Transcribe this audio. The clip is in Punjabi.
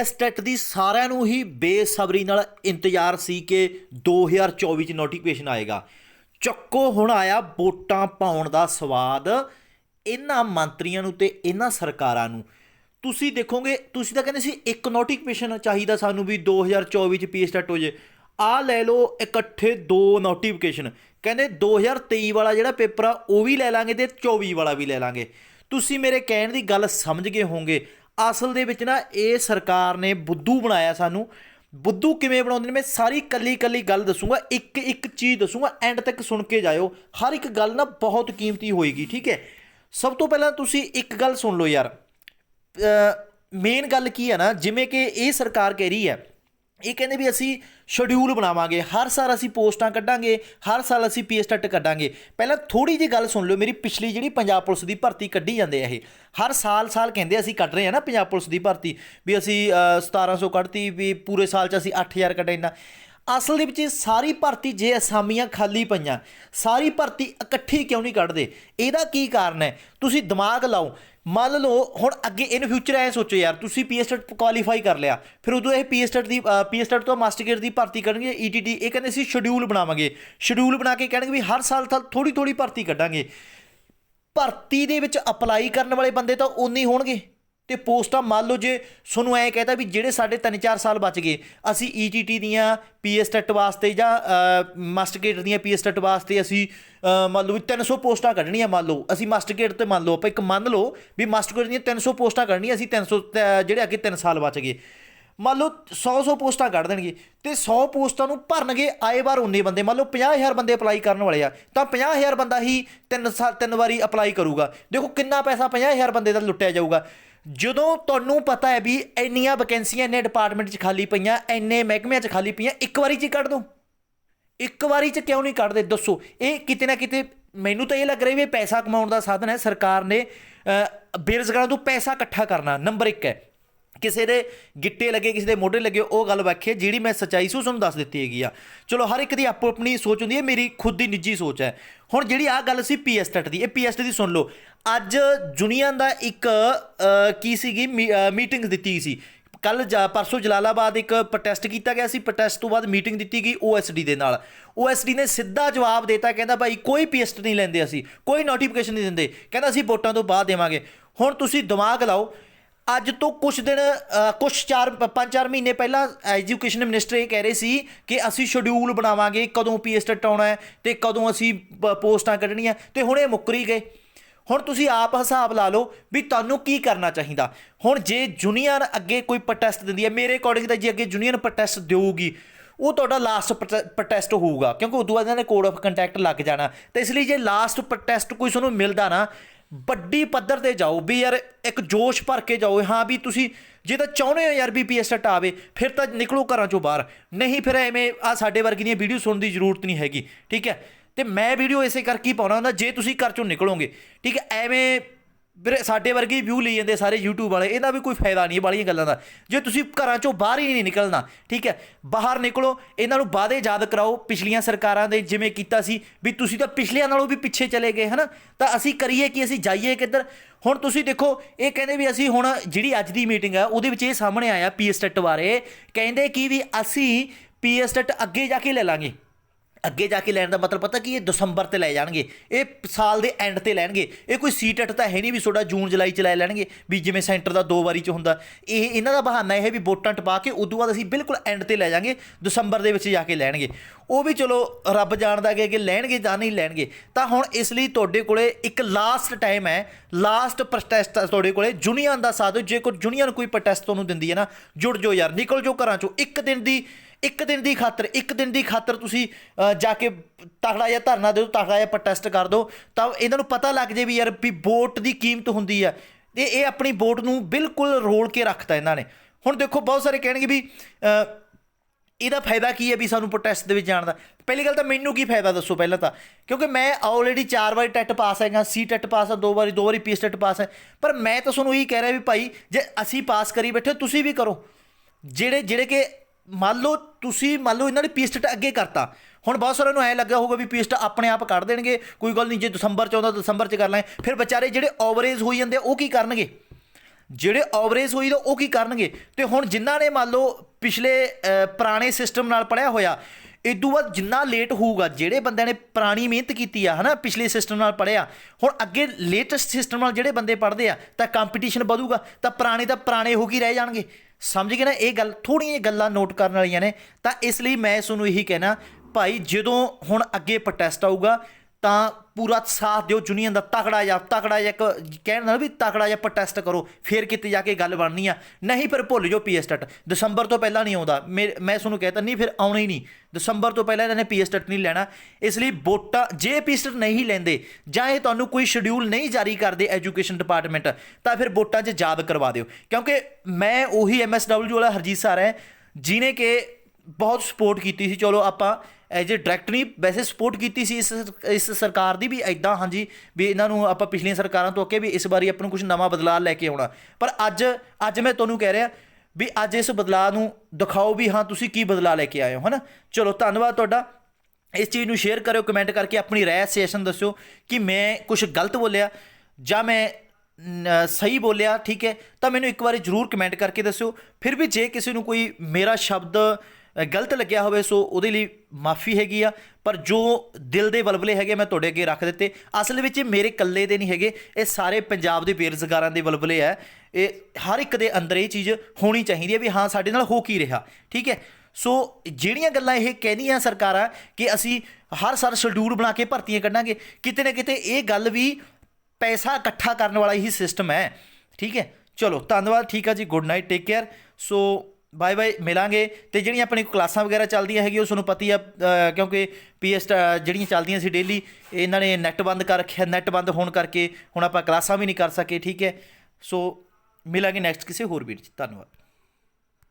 ਇਸ ਦੀ ਸਾਰਿਆਂ ਨੂੰ ਹੀ ਬੇਸਬਰੀ ਨਾਲ ਇੰਤਜ਼ਾਰ ਸੀ ਕਿ 2024 ਚ ਨੋਟੀਫਿਕੇਸ਼ਨ ਆਏਗਾ। ਚੱਕੋ ਹੁਣ ਆਇਆ ਵੋਟਾਂ ਪਾਉਣ ਦਾ ਸਵਾਦ ਇਹਨਾਂ ਮੰਤਰੀਆਂ ਨੂੰ ਤੇ ਇਹਨਾਂ ਸਰਕਾਰਾਂ ਨੂੰ। ਤੁਸੀਂ ਦੇਖੋਗੇ, ਤੁਸੀਂ ਤਾਂ ਕਹਿੰਦੇ ਸੀ ਇੱਕ ਨੋਟੀਫਿਕੇਸ਼ਨ ਚਾਹੀਦਾ ਸਾਨੂੰ ਵੀ 2024 ਚ ਪੀ ਸਟਾਰਟ ਹੋ ਜੇ। ਆ ਲੈ ਲਓ, ਇਕੱਠੇ ਦੋ ਨੋਟੀਫਿਕੇਸ਼ਨ ਕਹਿੰਦੇ 2023 ਵਾਲਾ ਜਿਹੜਾ ਪੇਪਰ ਆ, ਉਹ ਵੀ ਲੈ ਲਾਂਗੇ ਤੇ 24 ਵਾਲਾ ਵੀ ਲੈ ਲਾਂਗੇ। ਤੁਸੀਂ ਮੇਰੇ ਕਹਿਣ ਦੀ ਗੱਲ ਸਮਝ ਗਏ ਹੋਵੋਗੇ। ਅਸਲ ਦੇ ਵਿੱਚ ਨਾ ਇਹ ਸਰਕਾਰ ਨੇ ਬੁੱਧੂ ਬਣਾਇਆ ਸਾਨੂੰ। ਬੁੱਧੂ ਕਿਵੇਂ ਬਣਾਉਂਦੇ ਨੇ, ਮੈਂ ਸਾਰੀ ਕੱਲੀ ਕੱਲੀ ਗੱਲ ਦੱਸੂਗਾ, ਇੱਕ ਇੱਕ ਚੀਜ਼ ਦੱਸੂਗਾ ਐਂਡ ਤੱਕ ਸੁਣ ਕੇ ਜਾਇਓ। ਹਰ ਇੱਕ ਗੱਲ ਨਾ ਬਹੁਤ ਕੀਮਤੀ ਹੋਏਗੀ, ਠੀਕ ਹੈ? ਸਭ ਤੋਂ ਪਹਿਲਾਂ ਤੁਸੀਂ ਇੱਕ ਗੱਲ ਸੁਣ ਲਓ ਯਾਰ। ਮੇਨ ਗੱਲ ਕੀ ਹੈ ਨਾ, ਜਿਵੇਂ ਕਿ ਇਹ ਸਰਕਾਰ ਕਹਿ ਰਹੀ ਹੈ ਇਹ ਕਹਿੰਦੇ ਵੀ ਅਸੀਂ ਸ਼ਡਿਊਲ ਬਣਾਵਾਂਗੇ ਹਰ ਸਾਲ ਅਸੀਂ ਪੋਸਟਾਂ ਕੱਢਾਂਗੇ ਹਰ ਸਾਲ ਅਸੀਂ ਪੀਐਸਟਟ ਕੱਢਾਂਗੇ। ਪਹਿਲਾਂ ਥੋੜੀ ਜਿਹੀ ਗੱਲ ਸੁਣ ਲਿਓ ਮੇਰੀ ਪਿਛਲੀ ਜਿਹੜੀ ਪੰਜਾਬ ਪੁਲਿਸ ਦੀ ਭਰਤੀ ਕੱਢੀ ਜਾਂਦੇ ਆ ਇਹ। ਹਰ ਸਾਲ ਸਾਲ ਕਹਿੰਦੇ ਅਸੀਂ ਕੱਢ ਰਹੇ ਆ ਨਾ ਪੰਜਾਬ ਪੁਲਿਸ ਦੀ ਭਰਤੀ ਵੀ ਅਸੀਂ ਅ, 1700 ਕੱਢਤੀ ਵੀ ਪੂਰੇ ਸਾਲ 'ਚ ਅਸੀਂ 8000 ਕੱਢੇ ਇੰਨਾ। ਅਸਲ ਦੇ ਵਿੱਚ ਸਾਰੀ ਭਰਤੀ ਜੇ ਅਸਾਮੀਆਂ ਖਾਲੀ ਪਈਆਂ। ਸਾਰੀ ਭਰਤੀ ਇਕੱਠੀ ਕਿਉਂ ਨਹੀਂ ਕੱਢਦੇ? ਇਹਦਾ ਕੀ ਕਾਰਨ ਹੈ? ਤੁਸੀਂ ਦਿਮਾਗ ਲਾਓ। ਮੰਨ ਲਓ, ਹੁਣ ਅੱਗੇ ਇਨ ਫਿਊਚਰ ਐ ਸੋਚੋ ਯਾਰ, ਤੁਸੀਂ ਪੀਐਸਟਟ ਕੁਆਲੀਫਾਈ ਕਰ ਲਿਆ। ਫਿਰ ਉਦੋਂ ਇਹ ਪੀਐਸਟਟ ਦੀ ਪੀਐਸਟਟ ਤੋਂ ਮਾਸਟਰ ਦੀ ਭਰਤੀ ਕਰਨਗੇ ਈਟੀਟੀ ਇਹ ਕਹਿੰਦੇ ਸੀ ਸ਼ਡਿਊਲ ਬਣਾਵਾਂਗੇ। ਸ਼ਡਿਊਲ ਬਣਾ ਕੇ ਕਹਿਣਗੇ ਵੀ ਹਰ ਸਾਲ ਥੋੜੀ ਥੋੜੀ ਭਰਤੀ ਕੱਢਾਂਗੇ। ਭਰਤੀ ਦੇ ਵਿੱਚ ਅਪਲਾਈ ਕਰਨ ਵਾਲੇ ਬੰਦੇ ਤਾਂ ਉਨੇ ਹੀ ਹੋਣਗੇ। ਤੇ ਪੋਸਟਾਂ ਮੰਨ ਲਓ ਜੇ ਤੁਹਾਨੂੰ ਐ ਕਹਤਾ ਵੀ ਜਿਹੜੇ ਸਾਡੇ 3-4 ਸਾਲ ਬਚ ਗਏ, ਅਸੀਂ ਈਟੀਟੀ ਦੀਆਂ ਪੀਐਸ ਟੈਟ ਵਾਸਤੇ ਜਾਂ ਮਾਸਟਰਕੇਟ ਦੀਆਂ ਪੀਐਸ ਟੈਟ ਵਾਸਤੇ ਅਸੀਂ ਮੰਨ ਲਓ ਵੀ 300 ਪੋਸਟਾਂ ਕੱਢਣੀਆਂ ਮੰਨ ਲਓ, ਅਸੀਂ ਮਾਸਟਰਕੇਟ ਤੇ ਮੰਨ ਲਓ, ਆਪਾਂ ਇੱਕ ਮੰਨ ਲਓ ਵੀ ਮਾਸਟਰਕੇਟ ਦੀਆਂ 300 ਪੋਸਟਾਂ ਕੱਢਣੀਆਂ, ਅਸੀਂ 300 ਤੇ ਜਿਹੜੇ ਅੱਗੇ 3 ਸਾਲ ਬਚ ਗਏ। ਮੰਨ ਲਓ 100-100 ਪੋਸਟਾਂ ਕੱਢ ਦੇਣਗੇ, ਤੇ 100 ਪੋਸਟਾਂ ਨੂੰ ਭਰਨਗੇ ਆਏ ਵਾਰ ਉਨੇ ਬੰਦੇ, ਮੰਨ ਲਓ 50000 ਬੰਦੇ ਅਪਲਾਈ ਕਰਨ ਵਾਲੇ ਆ, ਤਾਂ 50000 ਬੰਦਾ ਹੀ ਤਿੰਨ ਸਾਲ ਤਿੰਨ ਵਾਰੀ ਅਪਲਾਈ ਕਰੂਗਾ। ਦੇਖੋ ਕਿੰਨਾ ਪੈਸਾ 50000 ਬੰਦੇ ਦਾ ਲੁੱਟਿਆ ਜਾਊਗਾ। ਜਦੋਂ ਤੁਹਾਨੂੰ ਪਤਾ ਹੈ ਵੀ ਇੰਨੀਆਂ ਵੈਕੈਂਸੀਆਂ ਇੰਨੇ ਡਿਪਾਰਟਮੈਂਟ 'ਚ ਖਾਲੀ ਪਈਆਂ ਇੰਨੇ ਮਹਿਕਮਿਆਂ 'ਚ ਖਾਲੀ ਪਈਆਂ ਇੱਕ ਵਾਰੀ 'ਚ ਹੀ ਕੱਢ ਦੋ। ਇੱਕ ਵਾਰੀ 'ਚ ਕਿਉਂ ਨਹੀਂ ਕੱਢਦੇ? ਦੱਸੋ। ਇਹ ਕਿਤੇ ਨਾ ਕਿਤੇ ਮੈਨੂੰ ਤਾਂ ਇਹ ਲੱਗ ਰਿਹਾ ਵੀ ਪੈਸਾ ਕਮਾਉਣ ਦਾ ਸਾਧਨ ਹੈ। ਸਰਕਾਰ ਨੇ ਅ, ਬੇਰੁਜ਼ਗਾਰਾਂ ਤੋਂ ਪੈਸਾ ਇਕੱਠਾ ਕਰਨਾ ਨੰਬਰ 1 ਹੈ। ਕਿਸੇ ਦੇ ਗਿੱਟੇ ਲੱਗੇ, ਕਿਸੇ ਦੇ ਮੋਢੇ ਲੱਗੇ, ਉਹ ਗੱਲ ਵਾਖੇ ਜਿਹੜੀ ਮੈਂ ਸੱਚਾਈ ਸੀ ਤੁਹਾਨੂੰ ਦੱਸ ਦਿੱਤੀ ਹੈਗੀ ਆ। ਚਲੋ, ਹਰ ਇੱਕ ਦੀ ਆਪੋ ਆਪਣੀ ਸੋਚ ਹੁੰਦੀ ਹੈ, ਮੇਰੀ ਖੁਦ ਦੀ ਨਿੱਜੀ ਸੋਚ ਹੈ। ਹੁਣ ਜਿਹੜੀ ਆ ਗੱਲ ਸੀ ਪੀਐਸਟਟ ਦੀ, ਇਹ ਪੀਐਸਟ ਦੀ ਸੁਣ ਲਓ। ਅੱਜ ਜੁਨੀਅਰ ਦਾ ਇੱਕ ਕੀ ਸੀਗੀ? ਮੀਟਿੰਗ ਦਿੱਤੀ ਗਈ ਸੀ ਕੱਲ ਪਰਸੋਂ ਜਲਾਲਾਬਾਦ ਇੱਕ ਪ੍ਰੋਟੈਸਟ ਕੀਤਾ ਗਿਆ ਸੀ। ਪ੍ਰੋਟੈਸਟ ਤੋਂ ਬਾਅਦ ਮੀਟਿੰਗ ਦਿੱਤੀ ਗਈ ਓਐਸਡੀ ਦੇ ਨਾਲ। ਓਐਸਡੀ ਨੇ ਸਿੱਧਾ ਜਵਾਬ ਦਿੱਤਾ, ਕਹਿੰਦਾ ਭਾਈ ਕੋਈ ਪੀਐਸਟ ਨਹੀਂ ਲੈਂਦੇ ਅਸੀਂ, ਕੋਈ ਨੋਟੀਫਿਕੇਸ਼ਨ ਨਹੀਂ ਦਿੰਦੇ। ਕਹਿੰਦਾ ਅਸੀਂ ਵੋਟਾਂ ਤੋਂ ਬਾਅਦ ਦੇਵਾਂਗੇ। ਹੁਣ ਤੁਸੀਂ ਦਿਮਾਗ ਲਾਓ ਅੱਜ ਤੋਂ ਕੁਝ ਦਿਨ ਅ, ਕੁਛ 4 5-4 ਮਹੀਨੇ ਪਹਿਲਾਂ ਐਜੂਕੇਸ਼ਨ ਮਿਨਿਸਟਰ ਇਹ ਕਹਿ ਰਹੇ ਸੀ ਕਿ ਅਸੀਂ ਸ਼ਡਿਊਲ ਬਣਾਵਾਂਗੇ ਕਦੋਂ ਪੀਐਸਟਟ ਆਉਣਾ ਹੈ ਤੇ ਕਦੋਂ ਅਸੀਂ ਪ- ਪੋਸਟਾਂ ਕੱਢਣੀਆਂ ਤੇ ਹੁਣ ਇਹ ਮੁੱਕਰੀ ਗਏ। ਹੁਣ ਤੁਸੀਂ ਆਪ ਹਿਸਾਬ ਲਾ ਲਓ ਵੀ ਤੁਹਾਨੂੰ ਕੀ ਕਰਨਾ ਚਾਹੀਦਾ। ਹੁਣ ਜੇ ਜੂਨੀਅਰ ਅੱਗੇ ਕੋਈ ਪ੍ਰੋਟੈਸਟ ਦਿੰਦੀ ਹੈ ਮੇਰੇ ਅਕੋਰਡਿੰਗ ਤਾਂ ਜੇ ਅੱਗੇ ਜੂਨੀਅਰ ਪ੍ਰੋਟੈਸਟ ਦੇਊਗੀ ਉਹ ਤੁਹਾਡਾ ਲਾਸਟ ਪ੍ਰੋਟੈਸਟ ਹੋਊਗਾ ਕਿਉਂਕਿ ਉਦੋਂ ਬਾਅਦ ਇਹਨਾਂ ਨੇ ਕੋਡ ਆਫ ਕੰਟੈਕਟ ਲੱਗ ਜਾਣਾ। ਤੇ ਇਸ ਲਈ ਜੇ ਲਾਸਟ ਪ੍ਰੋਟੈਸਟ ਕੋਈ ਤੁਹਾਨੂੰ ਮਿਲਦਾ ਨਾ ਵੱਡੀ ਪੱਧਰ ਤੇ ਜਾਓ, ਵੀ ਯਾਰ ਇੱਕ ਜੋਸ਼ ਭਰ ਕੇ ਜਾਓ, ਹਾਂ ਵੀ ਤੁਸੀਂ ਜੇ ਤਾਂ ਚਾਹੁੰਦੇ ਹੋ ਯਾਰ ਬੀਪੀਐਸ ਸੈਟ ਆਵੇ, ਫਿਰ ਤਾਂ ਨਿਕਲੋ ਘਰਾਂ ਚੋਂ ਬਾਹਰ। ਨਹੀਂ ਫਿਰ ਐਵੇਂ ਆ ਸਾਡੇ ਵਰਗੀ ਦੀਆਂ ਵੀਡੀਓ ਸੁਣਨ ਦੀ ਜ਼ਰੂਰਤ ਨਹੀਂ ਹੈਗੀ, ਠੀਕ ਹੈ? ਤੇ ਮੈਂ ਵੀਡੀਓ ਇਸੇ ਕਰਕੇ ਪਾਉਣਾ ਹੁੰਦਾ, ਜੇ ਤੁਸੀਂ ਘਰ ਚੋਂ ਨਿਕਲੋਗੇ, ਠੀਕ ਹੈ? ਐਵੇਂ ਵੀਰੇ, ਸਾਡੇ ਵਰਗੇ ਵਿਊ ਲਈ ਜਾਂਦੇ ਸਾਰੇ YouTube ਵਾਲੇ, ਇਹਦਾ ਵੀ ਕੋਈ ਫਾਇਦਾ ਨਹੀਂ ਬਾਲੀਆਂ ਗੱਲਾਂ ਦਾ। ਜੇ ਤੁਸੀਂ ਘਰਾਂ ਚੋਂ ਬਾਹਰ ਹੀ ਨਹੀਂ ਨਿਕਲਣਾ, ਠੀਕ ਹੈ, ਬਾਹਰ ਨਿਕਲੋ, ਇਹਨਾਂ ਨੂੰ ਵਾਅਦੇ ਯਾਦ ਕਰਾਓ ਪਿਛਲੀਆਂ ਸਰਕਾਰਾਂ ਦੇ ਜਿਵੇਂ ਕੀਤਾ ਸੀ ਵੀ ਤੁਸੀਂ ਤਾਂ ਪਿਛਲਿਆਂ ਨਾਲੋਂ ਵੀ ਪਿੱਛੇ ਚਲੇ ਗਏ, ਹਨਾ? ਤਾਂ ਅਸੀਂ ਕਰੀਏ ਕਿ, ਅਸੀਂ ਜਾਈਏ ਕਿੱਧਰ? ਹੁਣ ਤੁਸੀਂ ਦੇਖੋ, ਇਹ ਕਹਿੰਦੇ ਵੀ ਅਸੀਂ ਹੁਣ ਜਿਹੜੀ ਅੱਜ ਦੀ ਮੀਟਿੰਗ ਆ, ਉਹਦੇ ਵਿੱਚ ਇਹ ਸਾਹਮਣੇ ਆਇਆ ਪੀਐਸਟਟ ਬਾਰੇ ਕਹਿੰਦੇ ਕਿ ਵੀ ਅਸੀਂ ਪੀਐਸਟਟ ਅੱਗੇ ਜਾ ਕੇ ਲੈ ਲਾਂਗੇ। ਅੱਗੇ ਜਾ ਕੇ ਲੈਣ ਦਾ ਮਤਲਬ ਪਤਾ ਕਿ ਇਹ ਦਸੰਬਰ ਤੇ ਲੈ ਜਾਣਗੇ। ਇਹ ਸਾਲ ਦੇ ਐਂਡ ਤੇ ਲੈਣਗੇ। ਇਹ ਕੋਈ ਸੀਟਟ ਤਾਂ ਹੈ ਨਹੀਂ ਵੀ ਤੁਹਾਡਾ ਜੂਨ, ਜੁਲਾਈ ਚ ਲੈ ਲੈਣਗੇ ਵੀ ਜਿਵੇਂ ਸੈਂਟਰ ਦਾ ਦੋ ਵਾਰੀ ਚ ਹੁੰਦਾ। ਇਹ, ਇਹਨਾਂ ਦਾ ਬਹਾਨਾ ਇਹ ਵੀ ਵੋਟਾਂ ਟਪਾ ਕੇ ਉਦੋਂ ਬਾਅਦ ਅਸੀਂ ਬਿਲਕੁਲ ਐਂਡ ਤੇ ਲੈ ਜਾਾਂਗੇ ਦਸੰਬਰ ਦੇ ਵਿੱਚ ਜਾ ਕੇ ਲੈਣਗੇ। ਉਹ ਵੀ ਚਲੋ ਰੱਬ ਜਾਣਦਾ ਕਿ ਕਿ ਲੈਣਗੇ ਜਾਂ ਨਹੀਂ ਲੈਣਗੇ। ਤਾਂ ਹੁਣ ਇਸ ਲਈ ਤੁਹਾਡੇ ਕੋਲੇ ਇੱਕ ਲਾਸਟ ਟਾਈਮ ਹੈ। ਲਾਸਟ ਪ੍ਰੋਟੈਸਟ ਤੁਹਾਡੇ ਕੋਲੇ। ਜੁਨੀਅਰ ਦਾ ਸਾਥ ਜੇ ਕੋਈ ਜੁਨੀਅਰ ਕੋਈ ਪ੍ਰੋਟੈਸਟ ਤੁਹਾਨੂੰ ਦਿੰਦੀ ਹੈ ਨਾ, ਜੁੜ ਜਾਓ ਯਾਰ। ਨਿਕਲ ਜਾਓ ਘਰਾਂ ਚੋਂ। ਇੱਕ ਦਿਨ ਦੀ ਇੱਕ ਦਿਨ ਦੀ ਖਾਤਰ, ਇੱਕ ਦਿਨ ਦੀ ਖਾਤਰ ਤੁਸੀਂ ਜਾ ਕੇ ਤਗੜਾ ਜਿਹਾ ਧਰਨਾ ਦਿਓ ਤਗੜਾ ਜਿਹਾ ਪ੍ਰੋਟੈਸਟ ਕਰ ਦਿਓ, ਤਾਂ ਇਹਨਾਂ ਨੂੰ ਪਤਾ ਲੱਗ ਜੇ ਵੀ ਯਾਰ ਵੀ ਵੋਟ ਦੀ ਕੀਮਤ ਹੁੰਦੀ ਆ। ਇਹ ਇਹ ਆਪਣੀ ਵੋਟ ਨੂੰ ਬਿਲਕੁਲ ਰੋਲ ਕੇ ਰੱਖਤਾ ਇਹਨਾਂ ਨੇ। ਹੁਣ ਦੇਖੋ, ਬਹੁਤ ਸਾਰੇ ਕਹਿਣਗੇ ਵੀ ਇਹਦਾ ਫਾਇਦਾ ਕੀ ਹੈ ਵੀ ਸਾਨੂੰ ਪ੍ਰੋਟੈਸਟ ਦੇ ਵਿੱਚ ਜਾਣ ਦਾ? ਪਹਿਲੀ ਗੱਲ ਤਾਂ ਮੈਨੂੰ ਕੀ ਫਾਇਦਾ ਦੱਸੋ ਪਹਿਲਾਂ ਤਾਂ? ਕਿਉਂਕਿ ਮੈਂ ਆਲਰੇਡੀ 4 ਵਾਰੀ ਟੈਟ ਪਾਸ ਹੈਗਾ, ਸੀ ਟੈਟ ਪਾਸ ਆ, ਦੋ ਵਾਰੀ ਦੋ ਵਾਰੀ ਪੀਐਸ ਟੈਟ ਪਾਸ ਹੈ। ਪਰ ਮੈਂ ਤਾਂ ਤੁਹਾਨੂੰ ਇਹੀ ਕਹਿ ਰਿਹਾ ਵੀ ਭਾਈ, ਜੇ ਅਸੀਂ ਪਾਸ ਕਰੀ ਬੈਠੇ ਤੁਸੀਂ ਵੀ ਕਰੋ। ਜਿਹੜੇ ਜਿਹੜੇ ਕਿ ਮੰਨ ਲਓ ਤੁਸੀਂ ਮੰਨ ਲਓ ਇਹਨਾਂ ਨੇ ਪੀਸਟ ਅੱਗੇ ਕਰਤਾ। ਹੁਣ ਬਹੁਤ ਸਾਰਿਆਂ ਨੂੰ ਐ ਲੱਗਾ ਹੋਊਗਾ ਵੀ ਪੀਸਟ ਆਪਣੇ ਆਪ ਕੱਢ ਦੇਣਗੇ, ਕੋਈ ਗੱਲ ਨਹੀਂ, ਜੇ ਦਸੰਬਰ ਚ ਆਉਂਦਾ ਦਸੰਬਰ ਚ ਕਰ ਲਾਂਗੇ। ਫਿਰ ਵਿਚਾਰੇ ਜਿਹੜੇ ਓਵਰੇਜ ਹੋਈ ਜਾਂਦੇ ਉਹ ਕੀ ਕਰਨਗੇ? ਜਿਹੜੇ ਓਵਰੇਜ ਹੋਈ ਤਾਂ ਉਹ ਕੀ ਕਰਨਗੇ? ਤੇ ਹੁਣ ਜਿਨ੍ਹਾਂ ਨੇ ਮੰਨ ਲਓ ਪਿਛਲੇ ਪੁਰਾਣੇ ਸਿਸਟਮ ਨਾਲ ਪੜਿਆ ਹੋਇਆ ਇਦੋਂ ਬਾਅਦ ਜਿੰਨਾ ਲੇਟ ਹੋਊਗਾ, ਜਿਹੜੇ ਬੰਦਿਆਂ ਨੇ ਪੁਰਾਣੀ ਮਿਹਨਤ ਕੀਤੀ ਆ, ਹਨਾ, ਪਿਛਲੇ ਸਿਸਟਮ ਨਾਲ ਪੜਿਆ ਹੁਣ ਅੱਗੇ ਲੇਟੈਸਟ ਸਿਸਟਮ ਨਾਲ ਜਿਹੜੇ ਬੰਦੇ ਪੜਦੇ ਆ, ਤਾਂ ਕੰਪੀਟੀਸ਼ਨ ਵਧੂਗਾ, ਤਾਂ ਪੁਰਾਣੇ ਤਾਂ ਪੁਰਾਣੇ ਹੋ ਕੇ ਰਹਿ ਜਾਣਗੇ। ਸਮਝ ਗਏ ਨਾ ਇਹ ਗੱਲ ਥੋੜੀਆਂ ਜਿਹੀਆਂ ਗੱਲਾਂ ਨੋਟ ਕਰਨ ਵਾਲੀਆਂ ਨੇ, ਤਾਂ ਇਸ ਲਈ ਮੈਂ ਇਸ ਨੂੰ ਇਹੀ ਕਹਿਣਾ, ਭਾਈ ਜਦੋਂ ਹੁਣ ਅੱਗੇ ਪ੍ਰੋਟੈਸਟ ਆਊਗਾ ਤਾਂ ਪੂਰਾ ਸਾਥ ਦਿਓ ਯੂਨੀਅਨ ਦਾ ਤਕੜਾ ਜਾਂ ਤਕੜਾ ਜਿਹਾ ਇੱਕ ਕਹਿਣ ਨਾਲ ਵੀ ਤਕੜਾ ਜਿਹਾ ਪ੍ਰੋਟੈਸਟ ਕਰੋ, ਫਿਰ ਕਿਤੇ ਜਾ ਕੇ ਗੱਲ ਬਣਨੀ ਆ। ਨਹੀਂ ਫਿਰ ਭੁੱਲ ਜਾਓ ਪੀਐਸਟਟ ਦਸੰਬਰ ਤੋਂ ਪਹਿਲਾਂ ਨਹੀਂ ਆਉਂਦਾ। ਮੇ- ਮੈਂ ਤੁਹਾਨੂੰ ਕਹਿਤਾ ਨਹੀਂ ਫਿਰ ਆਉਣਾ ਹੀ ਨਹੀਂ। ਦਸੰਬਰ ਤੋਂ ਪਹਿਲਾਂ ਇਹਨਾਂ ਨੇ ਪੀਐਸਟਟ ਨਹੀਂ ਲੈਣਾ। ਇਸ ਲਈ ਵੋਟਾਂ, ਜੇ ਪੀਐਸਟਟ ਨਹੀਂ ਲੈਂਦੇ, ਜਾਂ ਇਹ ਤੁਹਾਨੂੰ ਕੋਈ ਸ਼ਡਿਊਲ ਨਹੀਂ ਜਾਰੀ ਕਰਦੇ ਐਜੂਕੇਸ਼ਨ ਡਿਪਾਰਟਮੈਂਟ ਤਾਂ ਫਿਰ ਵੋਟਾਂ 'ਚ ਯਾਦ ਕਰਵਾ ਦਿਓ। ਕਿਉਂਕਿ ਮੈਂ ਉਹੀ ਐਮਐਸਡਬਲਯੂ ਵਾਲਾ ਹਰਜੀਤ ਸਰ ਹੈ ਜਿਨੇ ਕਿ ਬਹੁਤ ਸਪੋਰਟ ਕੀਤੀ ਸੀ। ਚਲੋ ਆਪਾਂ ਐਜ ਅ ਡਾਇਰੈਕਟ ਨਹੀਂ, ਵੈਸੇ ਸਪੋਰਟ ਕੀਤੀ ਸੀ ਇਸ ਇਸ ਸਰਕਾਰ ਦੀ ਵੀ ਐਦਾਂ ਹਾਂਜੀ, ਵੀ ਇਹਨਾਂ ਨੂੰ ਆਪਾਂ ਪਿਛਲੀਆਂ ਸਰਕਾਰਾਂ ਤੋਂ ਅੱਗੇ ਵੀ ਇਸ ਵਾਰੀ ਆਪਾਂ ਨੂੰ ਕੁਝ ਨਵਾਂ ਬਦਲਾਅ ਲੈ ਕੇ ਆਉਣਾ। ਪਰ ਅੱਜ ਅੱਜ ਮੈਂ ਤੁਹਾਨੂੰ ਕਹਿ ਰਿਹਾ ਵੀ ਅੱਜ ਇਸ ਬਦਲਾਅ ਨੂੰ ਦਿਖਾਓ ਵੀ ਹਾਂ ਤੁਸੀਂ ਕੀ ਬਦਲਾਅ ਲੈ ਕੇ ਆਏ ਹੋ, ਹਨਾ? ਚਲੋ, ਧੰਨਵਾਦ ਤੁਹਾਡਾ। ਇਸ ਚੀਜ਼ ਨੂੰ ਸ਼ੇਅਰ ਕਰਿਓ ਕਮੈਂਟ ਕਰਕੇ ਆਪਣੀ ਰਾਏ ਸੈਸ਼ਨ ਦੱਸਿਓ ਕਿ ਮੈਂ ਕੁਝ ਗਲਤ ਬੋਲਿਆ ਜਾਂ ਮੈਂ ਸਹੀ ਬੋਲਿਆ, ਠੀਕ ਹੈ? ਤਾਂ ਮੈਨੂੰ ਇੱਕ ਵਾਰੀ ਜਰੂਰ ਕਮੈਂਟ ਕਰਕੇ ਦੱਸਿਓ। ਫਿਰ ਵੀ ਜੇ ਕਿਸੇ ਨੂੰ ਕੋਈ ਮੇਰਾ ਸ਼ਬਦ ਗਲਤ ਲੱਗਿਆ ਹੋਵੇ, ਸੋ ਉਹਦੇ ਲਈ ਮਾਫੀ ਹੈਗੀ ਆ। ਪਰ ਜੋ ਦਿਲ ਦੇ ਬਲਬਲੇ ਹੈਗੇ, ਮੈਂ ਤੁਹਾਡੇ ਅੱਗੇ ਰੱਖ ਦਿੱਤੇ। ਅਸਲ ਵਿੱਚ ਮੇਰੇ ਇਕੱਲੇ ਦੇ ਨਹੀਂ ਹੈਗੇ। ਇਹ ਸਾਰੇ ਪੰਜਾਬ ਦੇ ਬੇਰੁਜ਼ਗਾਰਾਂ ਦੇ ਬਲਬਲੇ ਆ। ਇਹ ਹਰ ਇੱਕ ਦੇ ਅੰਦਰ ਇਹ ਚੀਜ਼ ਹੋਣੀ ਚਾਹੀਦੀ ਹੈ ਵੀ ਹਾਂ, ਸਾਡੇ ਨਾਲ ਹੋ ਕੀ ਰਿਹਾ। ਠੀਕ ਹੈ? ਸੋ ਜਿਹੜੀਆਂ ਗੱਲਾਂ ਇਹ ਕਹਿੰਦੀਆਂ ਸਰਕਾਰਾਂ ਕਿ ਅਸੀਂ ਹਰ ਸਾਲ ਸ਼ਡਿਊਲ ਬਣਾ ਕੇ ਭਰਤੀਆਂ ਕੱਢਾਂਗੇ, ਕਿਤੇ ਨਾ ਕਿਤੇ ਇਹ ਗੱਲ ਵੀ ਪੈਸਾ ਇਕੱਠਾ ਕਰਨ ਵਾਲਾ ਹੀ ਸਿਸਟਮ ਹੈ। ਠੀਕ ਹੈ? ਚਲੋ, ਧੰਨਵਾਦ। ਠੀਕ ਆ ਜੀ। Good night take care so bye bye ਮਿਲਾਂਗੇ। ਤੇ ਜਿਹੜੀਆਂ ਆਪਣੀ ਕਲਾਸਾਂ ਵਗੈਰਾ ਚੱਲਦੀਆਂ ਹੈਗੀਆਂ ਉਹ ਤੁਹਾਨੂੰ ਪਤੀ ਆ ਅ, ਕਿਉਂਕਿ ਪੀਐਸ ਜਿਹੜੀਆਂ ਚੱਲਦੀਆਂ ਸੀ ਡੇਲੀ ਇਹਨਾਂ ਨੇ ਨੈਟ ਬੰਦ ਕਰ ਰੱਖਿਆ। ਨੈਟ ਬੰਦ ਹੋਣ ਕਰਕੇ ਹੁਣ ਆਪਾਂ ਕਲਾਸਾਂ ਵੀ ਨਹੀਂ ਕਰ ਸਕੇ ਠੀਕ ਹੈ? ਸੋ ਮਿਲਾਂਗੇ ਨੈਕਸਟ ਕਿਸੇ ਹੋਰ ਵੀਡੀਓ 'ਚ। ਧੰਨਵਾਦ।